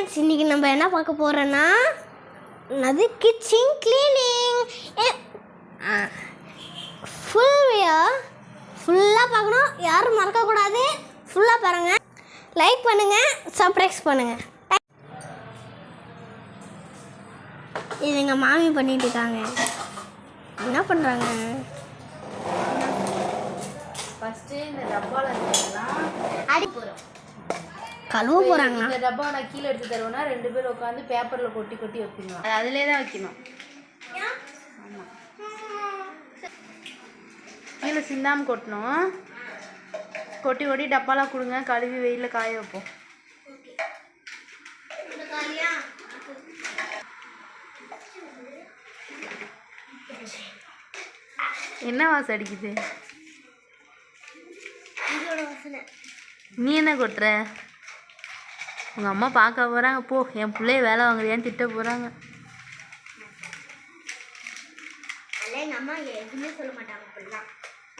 Friends இன்றைக்கி நம்ம என்ன பார்க்க போகிறோன்னா அது கிச்சன் கிளீனிங் ஃபுல் ஃபுல்லாக பார்க்கணும். யாரும் மறக்கக்கூடாது. ஃபுல்லாக பாருங்கள் லைக் பண்ணுங்கள் சப்ஸ்கிரைப் பண்ணுங்கள் இது எங்கள் மாமி பண்ணிட்டு இருக்காங்க. என்ன பண்ணுறாங்க ஃபர்ஸ்ட் இந்த இருக்கிறதெல்லாம் அடி போகிறோம் கழுவ போகிறாங்களா இந்த டப்பா நான் கீழே எடுத்து தருவேன்னா ரெண்டு பேரும் உட்காந்து பேப்பர்ல கொட்டி கொட்டி வைப்பீங்க. அது அதிலே தான் வைக்கணும். ஆமா. கீழே சிந்தாம கொட்டணும். கொட்டி கொட்டி டப்பால கொடுங்க. கழுவி வெயிலில் காய வைப்போம். என்ன வாசம் அடிக்குது? நீ என்ன கொட்டுற? உங்கள் அம்மா பார்க்க போகிறாங்க போ என் பிள்ளைய வேலை வாங்குறியான்னு திட்ட போகிறாங்க அதெல்லாம் எங்கள் அம்மா எதுவுமே சொல்ல மாட்டாங்க அப்படிலாம்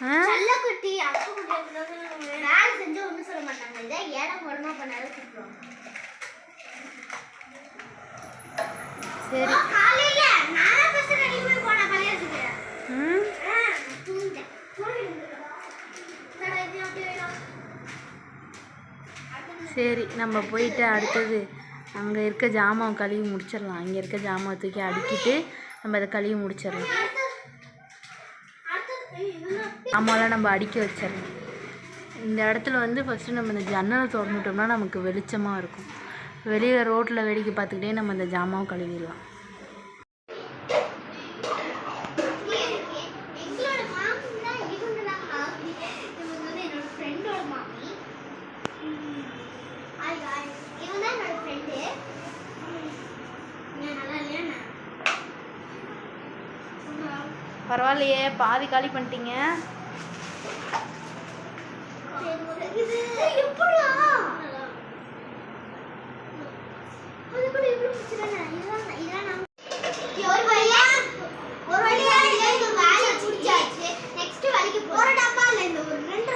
ஆ செல்லக்குட்டி அப்பு குட்டி வேலை செஞ்சு ஒன்றும் சொல்ல மாட்டாங்க இதை ஏடம் உடனே பண்ணாலும் கூப்பிடுவாங்க சரி காலையில நானே ஃபர்ஸ்ட் ரெடி பண்ணி போனேன் கல்யாணத்துக்கு ம் ஆ, தூங்கிட்டேன் தூங்கி என்னடா இது அப்படி வேணும் சரி நம்ம போயிட்டு அடுத்தது அங்கே இருக்க ஜாமான் கழுவி முடிச்சிடலாம். இங்கே இருக்க ஜாமான் தூக்கி அடுக்கிட்டு நம்ம அதை கழுவி முடிச்சிடலாம். அடுத்தது ஜாமான்லாம் நம்ம அடுக்கி வச்சிடலாம். இந்த இடத்துல வந்து ஃபஸ்ட்டு நம்ம இந்த ஜன்னலை திறந்துட்டோம்னா நமக்கு வெளிச்சமாக இருக்கும். வெளியில் ரோட்டில் வேடிக்கை பார்த்துக்கிட்டே நம்ம இந்த ஜாமாவை கழுவிடலாம் எங்களோட மாமி தான் இவங்க தான் மாமி இவங்க வந்து என்னோட ஃப்ரெண்டோட மாமி ம், ஹாய் ஹாய் இவங்க தான் என்னோட ஃப்ரெண்டு நல்லா இல்லையா பரவாயில்லையே பாதி காலி பண்ணிட்டீங்க இது எப்படியா அது கூட இவ்வளவு பிரச்சனை இதான் இதான் நான் ஒரு வழியா ஒரு வழியா ஏழு வேலை முடிச்சாச்சு நெக்ஸ்ட் வேலைக்கு போறோம் ஒரு டப்பால இந்த ஒரு ரெண்டு ரூபா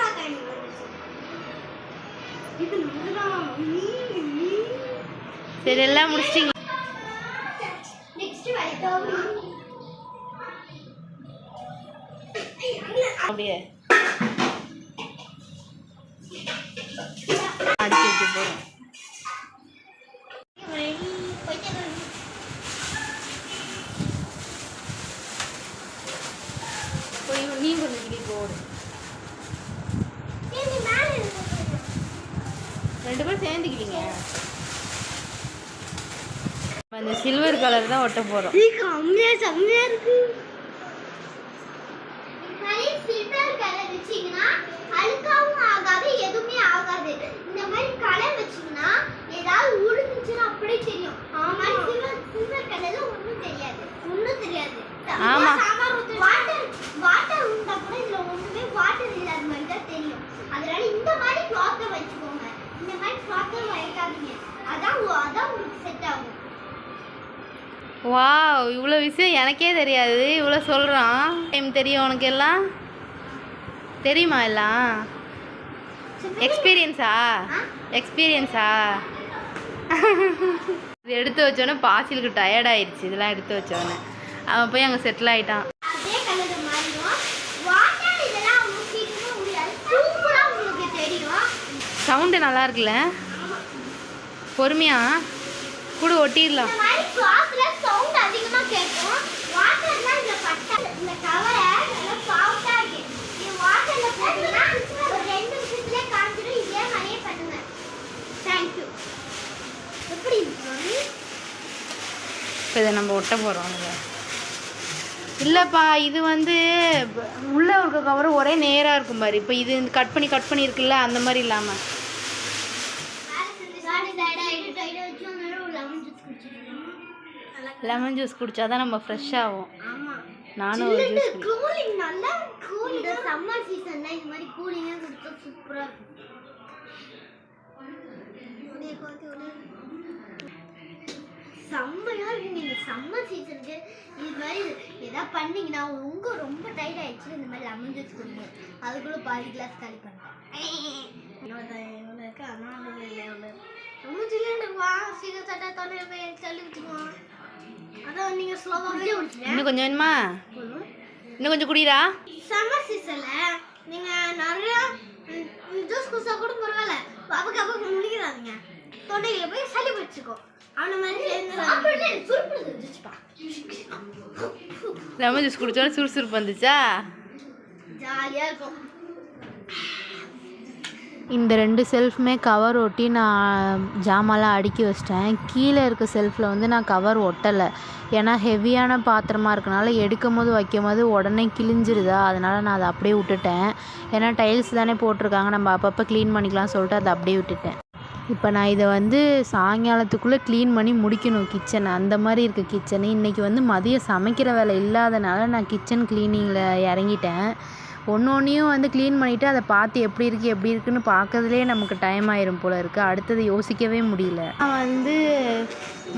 காயின் வந்துச்சு இது நூறுதான் சரி எல்லாம் முடிச்சிட்டிங்க. அப்படியே. அடிச்சு வைக்க போகிறோம் போய் நீ கொஞ்சம் கிளி போடு ரெண்டு பேரும் சேர்ந்துக்கிட்டீங்க. அந்த சில்வர் கலர் தான் ஒட்ட போகிறோம் கம்மியா செம்மையா இருக்கு மாதிரி சில்வர் கலர் வச்சீங்கன்னா அழுக்காவும் ஆகாது எதுவுமே ஆகாது இந்த மாதிரி கலர் வச்சீங்கன்னா ஏதாவது உழுந்துச்சுன்னா அப்படியே தெரியும் ஆமா சில்வர் சில்வர் கலர்ல ஒண்ணும் தெரியாது ஒண்ணும் தெரியாது ஆமா. வாட்டர் வாட்டர் இருந்தா கூட இதுல ஒண்ணுமே வாட்டர் இல்லாத மாதிரி தான் தெரியும் அதனால இந்த மாதிரி கிளாத் வச்சுக்கோங்க அதான் அதான் செட் ஆகும். வாவ் இவ்வளோ விஷயம் எனக்கே தெரியாது. இவ்வளோ சொல்கிறான் டைம் தெரியும் உனக்கு எல்லாம்? தெரியுமா எல்லாம்? எக்ஸ்பீரியன்ஸா எக்ஸ்பீரியன்ஸா இது எடுத்து வச்சோன்னே பாசிலுக்கு டயர்ட் ஆயிடுச்சு. இதெல்லாம் எடுத்து வச்சோன்னே அவன் போய் அங்கே செட்டில் ஆயிட்டான் அதே கலர் மாறிடும் வாட்டர் இதெல்லாம் ஊற்றிக்கவே முடியாது சூப்பரா உங்களுக்கு தெரியும் சவுண்டு நல்லா இருக்குல்ல பொறுமையா கூட ஒட்டிடலாம் இந்த மாதிரி கிளாத்ல சவுண்ட் அதிகமா கேட்கும் வாட்டர்னா இந்த பட்டை இந்த கவரை நல்லா சாஃப்டா இருக்கு இது வாட்டர்ல போட்டீங்கன்னா ஒரு ரெண்டு நிமிஷத்துல காஞ்சிடும் இதே மாதிரியே பண்ணுங்க. தேங்க்யூ எப்படி இருக்கு? இப்போ இதை நம்ம ஒட்ட போகிறோம் இல்லைப்பா இது வந்து உள்ள இருக்க கவர் ஒரே நேராக இருக்கும் பாரு. இப்போ இது கட் பண்ணி கட் பண்ணி இருக்குல்ல அந்த மாதிரி இல்லாமல் சாரி டயர்டா ஆயிட்டு டயர்டா வச்சு அந்த லெமன் ஜூஸ் குடிச்சா தான் நம்ம ஃப்ரெஷ் ஆகும் நானும் ஒரு ஜூஸ் கூலிங் நல்லா கூலிங் சம்மர் சீசன்ல இந்த மாதிரி கூலிங்கா கொடுத்தா சூப்பரா செம்மையா இருக்குங்க இந்த சம்மர் சீசனுக்கு இது மாதிரி ஏதாவது பண்ணீங்கன்னா உங்க ரொம்ப டைட் ஆயிடுச்சு இந்த மாதிரி லெமன் ஜூஸ் குடிங்க. அதுக்குள்ள பாதி கிளாஸ் காலி பண்ணுறேன் இருக்கு. அதனால ரொம்ப ஜில்லுன்னு வா சீக்கிரம் வச்சுக்குவோம் அதான் நீங்க ஸ்லோவாகவே குடிச்சிட்டேன் இன்னும் கொஞ்சம் வேணுமா? இன்னும் கொஞ்சம் குடிடா. சம்மர் சீசன்ல நீங்க நிறைய ஜூஸ் குடிச்சா கூட பரவாயில்ல. பாப்பாக்கு அப்பா முடிக்கிறாதீங்க தொண்டையில போய் சளி பிடிச்சிக்கோ அவன மாதிரி லெமன் ஜூஸ் குடிச்சோட சுறுசுறுப்பு வந்துச்சா? ஜாலியா இருக்கும். இந்த ரெண்டு செல்ஃப்மே கவர் ஒட்டி நான் ஜாமான்லாம் அடுக்கி வச்சிட்டேன். கீழே இருக்க செல்ஃபில் வந்து நான் கவர் ஒட்டலை. ஏன்னா ஹெவியான பாத்திரமாக இருக்கனால எடுக்கும் போது வைக்கும் போது உடனே கிழிஞ்சிருதா? அதனால் நான் அதை அப்படியே விட்டுட்டேன். ஏன்னா டைல்ஸ் தானே போட்டிருக்காங்க. நம்ம அப்பப்போ க்ளீன் பண்ணிக்கலாம் சொல்லிட்டு அதை அப்படியே விட்டுட்டேன். இப்போ நான் இதை வந்து சாயங்காலத்துக்குள்ளே க்ளீன் பண்ணி முடிக்கணும். கிச்சனை அந்த மாதிரி இருக்குது கிச்சனு இன்றைக்கி வந்து மதியம் சமைக்கிற வேலை இல்லாதனால நான் கிச்சன் க்ளீனிங்கில் இறங்கிட்டேன். ஒன்று ஒன்றையும் வந்து க்ளீன் பண்ணிவிட்டு அதை பார்த்து எப்படி இருக்குது எப்படி இருக்குன்னு பார்க்கறதுலே நமக்கு டைம் ஆயிரும் போல் இருக்குது அடுத்தது யோசிக்கவே முடியல. நான் வந்து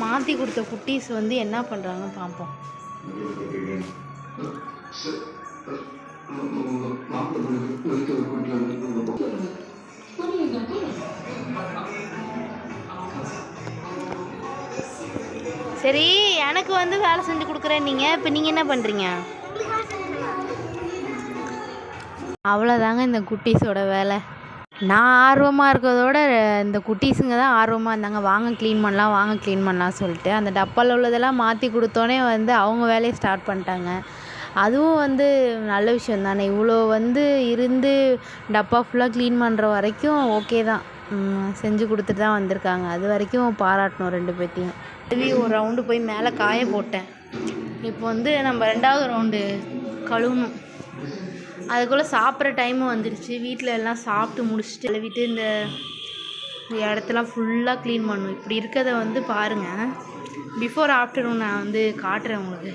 மாற்றி கொடுத்த குட்டீஸ் வந்து என்ன பண்ணுறாங்கன்னு பார்ப்போம். சரி எனக்கு வந்து வேலை செஞ்சு கொடுக்குறேன் நீங்கள் இப்போ நீங்கள் என்ன பண்ணுறீங்க அவ்வளோதாங்க இந்த குட்டீஸோட வேலை. நான் ஆர்வமாக இருக்கிறதோட இந்த குட்டீஸுங்க தான் ஆர்வமாக இருந்தாங்க. வாங்க க்ளீன் பண்ணலாம் வாங்க க்ளீன் பண்ணலாம் சொல்லிட்டு. அந்த டப்பாவில் உள்ளதெல்லாம் மாற்றி கொடுத்தோன்னே வந்து அவங்க வேலையை ஸ்டார்ட் பண்ணிட்டாங்க. அதுவும் வந்து நல்ல விஷயம் தானே. இவ்வளோ வந்து இருந்து டப்பா ஃபுல்லாக க்ளீன் பண்ணுற வரைக்கும் ஓகே தான். செஞ்சு கொடுத்துட்டு தான் வந்திருக்காங்க. அது வரைக்கும் பாராட்டணும் ரெண்டு பேர்த்தையும். திரும்பி ஒரு ரவுண்டு போய் மேலே காய போட்டேன். இப்போ வந்து நம்ம ரெண்டாவது ரவுண்டு கழுவணும். அதுக்குள்ளே சாப்பிட்ற டைமும் வந்துடுச்சு வீட்டில் எல்லாம் சாப்பிட்டு முடிச்சுட்டு எழுவிட்டு இந்த இந்த இடத்தெல்லாம் ஃபுல்லாக க்ளீன் பண்ணும். இப்படி இருக்கிறத வந்து பாருங்கள் பிஃபோர் ஆஃப்டர்நூன் நான் வந்து காட்டுறேன் உங்களுக்கு.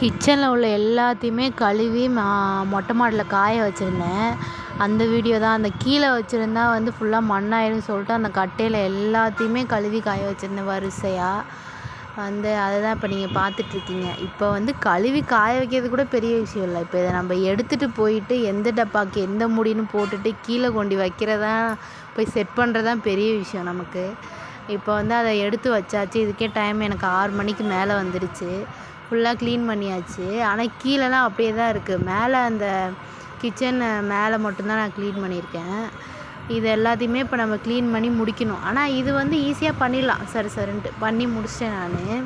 கிச்சனில் உள்ள எல்லாத்தையுமே கழுவி மொட்டை மாடலில் காய வச்சுருந்தேன். அந்த வீடியோ தான். அந்த கீழே வச்சுருந்தா வந்து ஃபுல்லாக மண்ணாயிடும் சொல்லிட்டு அந்த கட்டையில் எல்லாத்தையுமே கழுவி காய வச்சுருந்தேன் வரிசையாக வந்து அதை தான் இப்போ நீங்கள் பார்த்துட்ருக்கீங்க. இப்போ வந்து கழுவி காய வைக்கிறது கூட பெரிய விஷயம் இல்லை. இப்போ இதை நம்ம எடுத்துகிட்டு போயிட்டு எந்த டப்பாக்கு எந்த முடின்னு போட்டுட்டு கீழே கொண்டு வைக்கிறதா போய் செட் பண்ணுறதான் பெரிய விஷயம் நமக்கு. இப்போ வந்து அதை எடுத்து வச்சாச்சு. இதுக்கே டைம் எனக்கு ஆறு மணிக்கு மேலே வந்துடுச்சு. ஃபுல்லாக க்ளீன் பண்ணியாச்சு. ஆனால் கீழேலாம் அப்படியே தான் இருக்குது மேலே அந்த கிச்சன் மேலே மட்டும்தான் நான் க்ளீன் பண்ணியிருக்கேன். இது எல்லாத்தையுமே இப்போ நம்ம க்ளீன் பண்ணி முடிக்கணும். ஆனால் இது வந்து ஈஸியாக பண்ணிடலாம். சரி சரின்ட்டு பண்ணி முடிச்சிட்டேன் நான்.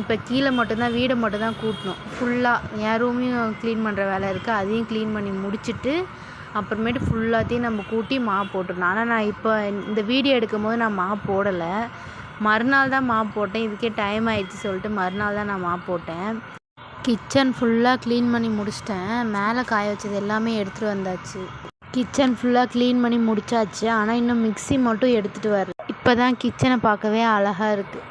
இப்போ கீழே மட்டும்தான் வீடை மட்டும்தான் கூட்டணும். ஃபுல்லாக என் ரூமையும் க்ளீன் பண்ணுற வேலை இருக்குது அதையும் க்ளீன் பண்ணி முடிச்சுட்டு அப்புறமேட்டு ஃபுல்லாத்தையும் நம்ம கூட்டி மா போட்டுடணும். ஆனால் நான் இப்போ இந்த வீடியோ எடுக்கும் போது நான் மா போடலை. மறுநாள் தான் மா போட்டேன். இதுக்கே டைம் ஆயிடுச்சு சொல்லிட்டு மறுநாள் தான் நான் மா போட்டேன். கிச்சன் ஃபுல்லாக க்ளீன் பண்ணி முடிச்சிட்டேன். மேலே காய வச்சது எல்லாமே எடுத்துகிட்டு வந்தாச்சு. கிச்சன் ஃபுல்லாக க்ளீன் பண்ணி முடிச்சாச்சு. ஆனால் இன்னும் மிக்ஸி மட்டும் எடுத்துகிட்டு வரல. இப்போ தான் கிச்சனை பார்க்கவே அழகாக இருக்குது